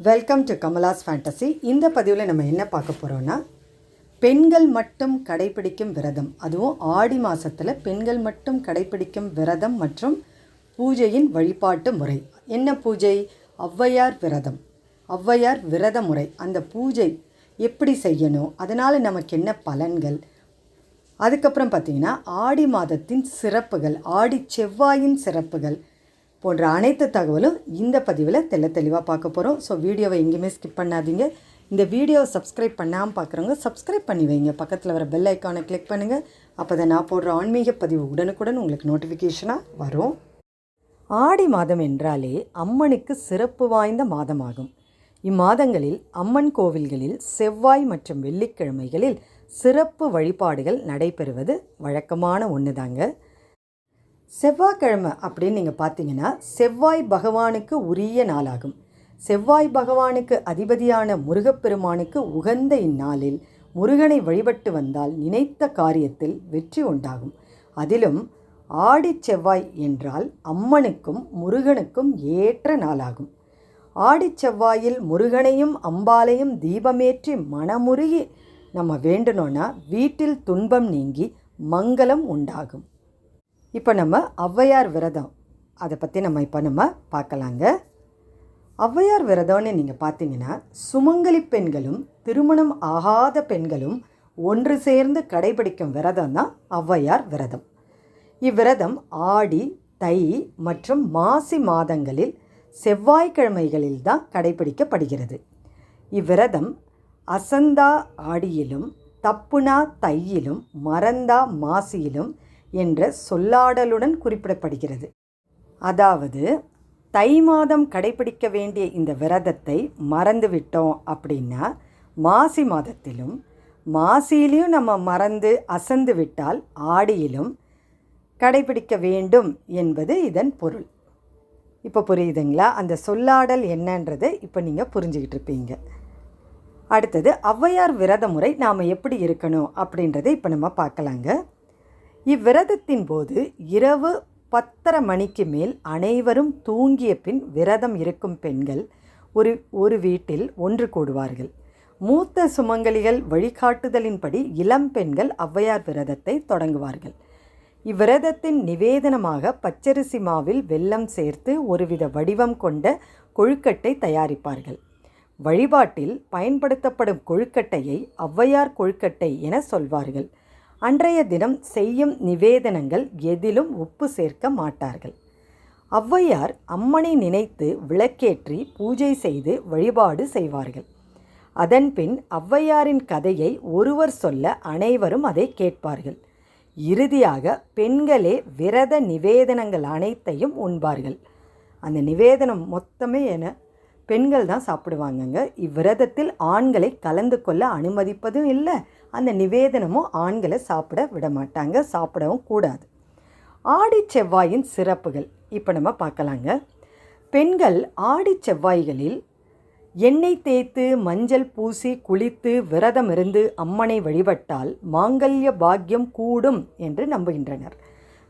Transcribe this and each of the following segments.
Welcome to Kamala's fantasy இந்த பதிவில் நம்ம என்ன பார்க்க போகிறோன்னா பெண்கள் மட்டும் கடைபிடிக்கும் விரதம். அதுவும் ஆடி மாதத்தில் பெண்கள் மட்டும் கடைபிடிக்கும் விரதம் மற்றும் பூஜையின் வழிபாட்டு முறை. என்ன பூஜை? ஔவையார் விரதம். ஔவையார் விரத முறை. அந்த பூஜை எப்படி செய்யணும்? அதனால் நமக்கு என்ன பலன்கள்? அதுக்கப்புறம் பார்த்தீங்கன்னா ஆடி மாதத்தின் சிறப்புகள் ஆடி செவ்வாயின் சிறப்புகள் போன்ற அனைத்து தகவலும் இந்த பதிவில் தெல்ல தெளிவாக பார்க்க போகிறோம் ஸோ வீடியோவை எங்கேயுமே ஸ்கிப் பண்ணாதீங்க. இந்த வீடியோவை சப்ஸ்கிரைப் பண்ணாமல் பார்க்குறவங்க சப்ஸ்கிரைப் பண்ணி வைங்க. பக்கத்தில் வர பெல் ஐக்கானை கிளிக் பண்ணுங்கள் அப்போ தான் நான் போடுற ஆன்மீக பதிவு உடனுக்குடன் உங்களுக்கு நோட்டிஃபிகேஷனாக வரும். ஆடி மாதம் என்றாலே அம்மனுக்கு சிறப்பு வாய்ந்த மாதமாகும். இம்மாதங்களில் அம்மன் கோவில்களில் செவ்வாய் மற்றும் வெள்ளிக்கிழமைகளில் சிறப்பு வழிபாடுகள் நடைபெறுவது வழக்கமான ஒன்று தாங்க செவ்வாய்க்கிழமை அப்படின்னு நீங்கள் பார்த்தீங்கன்னா செவ்வாய் பகவானுக்கு உரிய நாளாகும். செவ்வாய் பகவானுக்கு அதிபதியான முருகப்பெருமானுக்கு உகந்த இந்நாளில் முருகனை வழிபட்டு வந்தால் நினைத்த காரியத்தில் வெற்றி உண்டாகும். அதிலும் ஆடிச் செவ்வாய் என்றால் அம்மனுக்கும் முருகனுக்கும் ஏற்ற நாளாகும். ஆடி செவ்வாயில் முருகனையும் அம்பாலையும் தீபமேற்றி மனமுருகி நம்ம வேண்டணும்னா வீட்டில் துன்பம் நீங்கி மங்களம் உண்டாகும். இப்போ நம்ம ஔவையார் விரதம். அதை பற்றி நம்ம இப்போ நம்ம பார்க்கலாங்க. ஔவையார் விரதம்னு நீங்கள் பார்த்தீங்கன்னா சுமங்கலி பெண்களும் திருமணம் ஆகாத பெண்களும் ஒன்று சேர்ந்து கடைபிடிக்கும் விரதம் தான் ஔவையார் விரதம். இவ்விரதம் ஆடி தை மற்றும் மாசி மாதங்களில் செவ்வாய்க்கிழமைகளில் தான் கடைபிடிக்கப்படுகிறது. இவ்விரதம் அசந்தா ஆடியிலும் தப்புனா தையிலும் மறந்தா மாசியிலும் என்ற சொல்லாடலுடன் குறிப்பிடப்படுகிறது. அதாவது தை மாதம் கடைபிடிக்க வேண்டிய இந்த விரதத்தை மறந்துவிட்டோம் அப்படின்னா மாசி மாதத்திலும் மாசியிலையும் நம்ம மறந்து அசந்து விட்டால் ஆடியிலும் கடைபிடிக்க வேண்டும் என்பது இதன் பொருள். இப்போ புரியுதுங்களா? அந்த சொல்லாடல் என்னன்றதை இப்போ நீங்கள் புரிஞ்சுக்கிட்டு இருப்பீங்க. அடுத்தது ஔவையார் விரத முறை நாம் எப்படி இருக்கணும் அப்படின்றத இப்போ நம்ம பார்க்கலாங்க. இவ்விரதத்தின் போது இரவு பத்தரை மணிக்கு மேல் அனைவரும் தூங்கிய பின் விரதம் இருக்கும் பெண்கள் ஒரு ஒரு வீட்டில் ஒன்று கூடுவார்கள். மூத்த சுமங்கலிகள் வழிகாட்டுதலின்படி இளம் பெண்கள் ஔவையார் விரதத்தை தொடங்குவார்கள். இவ்விரதத்தின் நிவேதனமாக பச்சரிசி மாவில் வெல்லம் சேர்த்து ஒருவித வடிவம் கொண்ட கொழுக்கட்டை தயாரிப்பார்கள். வழிபாட்டில் பயன்படுத்தப்படும் கொழுக்கட்டையை ஔவையார் கொழுக்கட்டை என சொல்வார்கள். அன்றைய தினம் செய்யும் நிவேதனங்கள் எதிலும் உப்பு சேர்க்க மாட்டார்கள். ஔவையார் அம்மனை நினைத்து விளக்கேற்றி பூஜை செய்து வழிபாடு செய்வார்கள். அதன்பின் ஔவையாரின் கதையை ஒருவர் சொல்ல அனைவரும் அதை கேட்பார்கள். இறுதியாக பெண்களே விரத நிவேதனங்கள் அனைத்தையும் உண்பார்கள். அந்த நிவேதனம் மொத்தமே என பெண்கள் தான் சாப்பிடுவாங்கங்க. இவ்விரதத்தில் ஆண்களை கலந்து கொள்ள அனுமதிப்பதும் இல்லை. அந்த நிவேதனமும் ஆண்களை சாப்பிட விட மாட்டாங்க. சாப்பிடவும் கூடாது. ஆடி செவ்வாயின் சிறப்புகள். இப்போ நம்ம பார்க்கலாங்க. பெண்கள் ஆடி செவ்வாய்களில் எண்ணெய் தேய்த்து மஞ்சள் பூசி குளித்து விரதம் இருந்து அம்மனை வழிபட்டால் மாங்கல்ய பாக்கியம் கூடும் என்று நம்புகின்றனர்.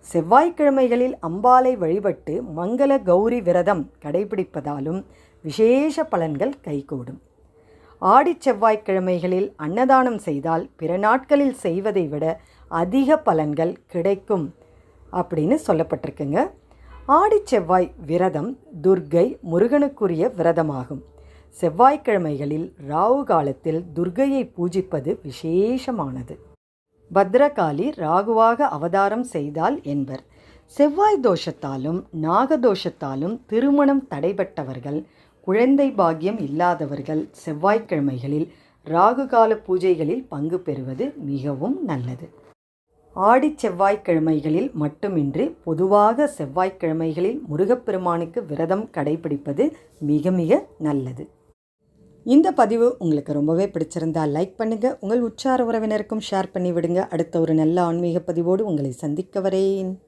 செவ்வாய்க்கிழமைகளில் அம்பாலை வழிபட்டு மங்கள கௌரி விரதம் கடைபிடிப்பதாலும் விசேஷ பலன்கள் கைகூடும். ஆடி செவ்வாய்க்கிழமைகளில் அன்னதானம் செய்தால் பிற நாட்களில் செய்வதை விட அதிக பலன்கள் கிடைக்கும் அப்படின்னு சொல்லப்பட்டிருக்குங்க. ஆடி செவ்வாய் விரதம் துர்கை முருகனுக்குரிய விரதமாகும். செவ்வாய்க்கிழமைகளில் ராகு காலத்தில் துர்கையை பூஜிப்பது விசேஷமானது. பத்ரகாளி ராகுவாக அவதாரம் செய்தால் என்பர். செவ்வாய் தோஷத்தாலும் நாகதோஷத்தாலும் திருமணம் தடைபட்டவர்கள் குழந்தை பாக்கியம் இல்லாதவர்கள் செவ்வாய்க்கிழமைகளில் ராகுகால பூஜைகளில் பங்கு பெறுவது மிகவும் நல்லது. ஆடி செவ்வாய்க்கிழமைகளில் மட்டுமின்றி பொதுவாக செவ்வாய்க்கிழமைகளில் முருகப்பெருமானுக்கு விரதம் கடைபிடிப்பது மிக மிக நல்லது. இந்த பதிவு உங்களுக்கு ரொம்பவே பிடிச்சிருந்தால் லைக் பண்ணுங்கள் உங்கள் உற்சார உறவினருக்கும் ஷேர் பண்ணி விடுங்க அடுத்த ஒரு நல்ல ஆன்மீக பதிவோடு உங்களை சந்திக்க வரேன்.